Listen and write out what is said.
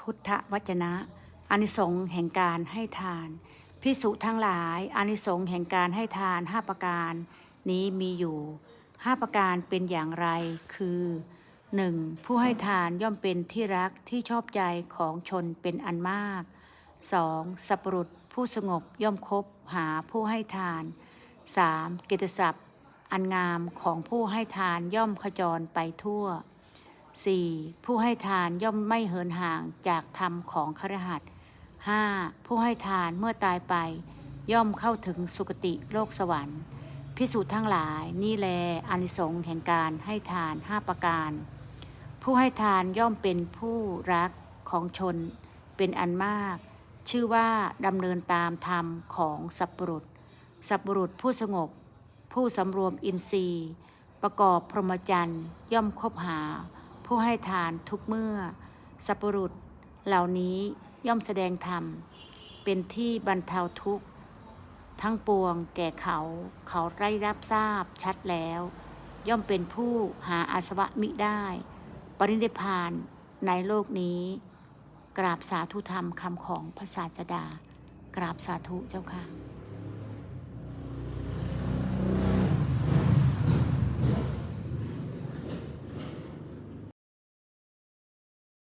พุทธวจนะ อานิสงส์แห่งการให้ทาน พิสุทั้งหลาย อานิสงส์แห่งการให้ทานห้าประการ นี้มีอยู่ห้าประการเป็นอย่างไร คือ 1. ผู้ให้ทานย่อมเป็นที่รักที่ชอบใจของชนเป็นอันมาก 2. สัปรุษผู้สงบย่อมคบหาผู้ให้ทาน 3. กิตติศัพท์ อันงามของผู้ให้ทานย่อมขจรไปทั่ว 4. ผู้ให้ทานย่อมไม่เหินห่างจากธรรมของครหัส 5. ผู้ให้ทานเมื่อตายไป ย่อมเข้าถึงสุคติโลกสวรรค์ พิสูจน์ทั้งหลายนี่แลอานิสงส์แห่งการให้ทานห้าประการ ผู้ให้ทานย่อมเป็นผู้รักของชนเป็นอันมาก ชื่อว่าดำเนินตามธรรมของสัพปรุษ สัพปรุษผู้สงบ ผู้สำรวมอินทรีย์ ประกอบพรหมจรรย์ย่อมคบหา ผู้ให้ทานทุกเมื่อ สัพปรุษเหล่านี้ย่อมแสดงธรรม เป็นที่บรรเทาทุกข์ ทั้งปวงแก่เขาเขาได้รับทราบชัดแล้ว ย่อมเป็นผู้หาอาสวะมิได้ ปรินิพพานในโลกนี้ กราบสาธุธรรมคำของพระศาสดา กราบสาธุเจ้าค่ะ